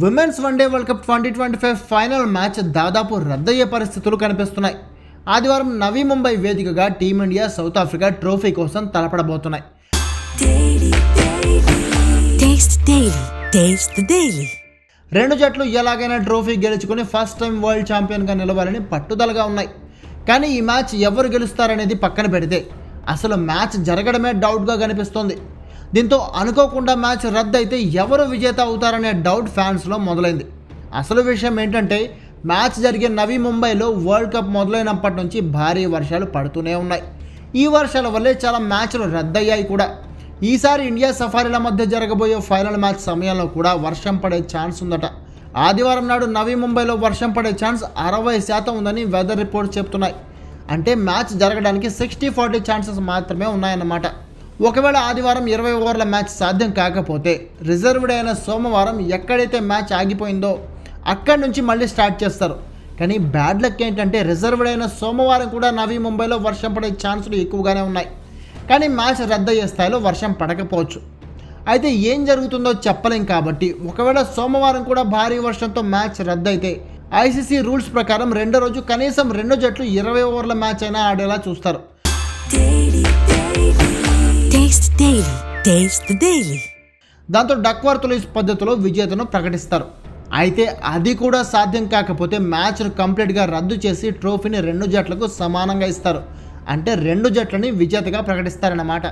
Women's one day world cup twenty twenty five final match దాదాపు రద్దయ్యే పరిస్థితులు కనిపిస్తున్నాయి. ఆదివారం నవీ ముంబై వేదికగా టీమిండియా సౌత్ ఆఫ్రికా ట్రోఫీ కోసం తలపడబోతున్నాయి. రెండు జట్లు ఎలాగైనా ట్రోఫీ గెలుచుకుని ఫస్ట్ టైం వరల్డ్ ఛాంపియన్గా నిలవాలని పట్టుదలగా ఉన్నాయి. కానీ ఈ మ్యాచ్ ఎవరు గెలుస్తారనేది పక్కన పెడితే అసలు మ్యాచ్ జరగడమే డౌట్గా కనిపిస్తోంది. దీంతో అనుకోకుండా మ్యాచ్ రద్దు అయితే ఎవరు విజేత అవుతారనే డౌట్ ఫ్యాన్స్లో మొదలైంది. అసలు విషయం ఏంటంటే మ్యాచ్ జరిగే నవీ ముంబైలో వరల్డ్ కప్ మొదలైనప్పటి నుంచి భారీ వర్షాలు పడుతూనే ఉన్నాయి. ఈ వర్షాల వల్లే చాలా మ్యాచ్లు రద్దయ్యాయి కూడా. ఈసారి ఇండియా సఫారీల మధ్య జరగబోయే ఫైనల్ మ్యాచ్ సమయంలో కూడా వర్షం పడే ఛాన్స్ ఉందట. ఆదివారం నాడు నవీ ముంబైలో వర్షం పడే ఛాన్స్ అరవై శాతం ఉందని వెదర్ రిపోర్ట్స్ చెప్తున్నాయి. అంటే మ్యాచ్ జరగడానికి సిక్స్టీ ఫార్టీ ఛాన్సెస్ మాత్రమే ఉన్నాయన్నమాట. ఒకవేళ ఆదివారం ఇరవై ఓవర్ల మ్యాచ్ సాధ్యం కాకపోతే రిజర్వ్డ్ అయిన సోమవారం ఎక్కడైతే మ్యాచ్ ఆగిపోయిందో అక్కడి నుంచి మళ్ళీ స్టార్ట్ చేస్తారు. కానీ బ్యాడ్ లక్ ఏంటంటే రిజర్వ్డ్ అయిన సోమవారం కూడా నవీ ముంబైలో వర్షం పడే ఛాన్సులు ఎక్కువగానే ఉన్నాయి. కానీ మ్యాచ్ రద్దయ్యే స్థాయిలో వర్షం పడకపోవచ్చు. అయితే ఏం జరుగుతుందో చెప్పలేం కాబట్టి ఒకవేళ సోమవారం కూడా భారీ వర్షంతో మ్యాచ్ రద్దయితే ఐసీసీ రూల్స్ ప్రకారం రెండో రోజు కనీసం రెండు జట్లు ఇరవై ఓవర్ల మ్యాచ్ అయినా ఆడేలా చూస్తారు. Taste daily taste Daily. దాంతో డక్వర్త్ లీస్ పద్ధతిలో విజేతను ప్రకటిస్తారు. అయితే అది కూడా సాధ్యం కాకపోతే మ్యాచ్ను కంప్లీట్గా రద్దు చేసి ట్రోఫీని రెండు జట్లకు సమానంగా ఇస్తారు. అంటే రెండు జట్లని విజేతగా ప్రకటిస్తారన్నమాట.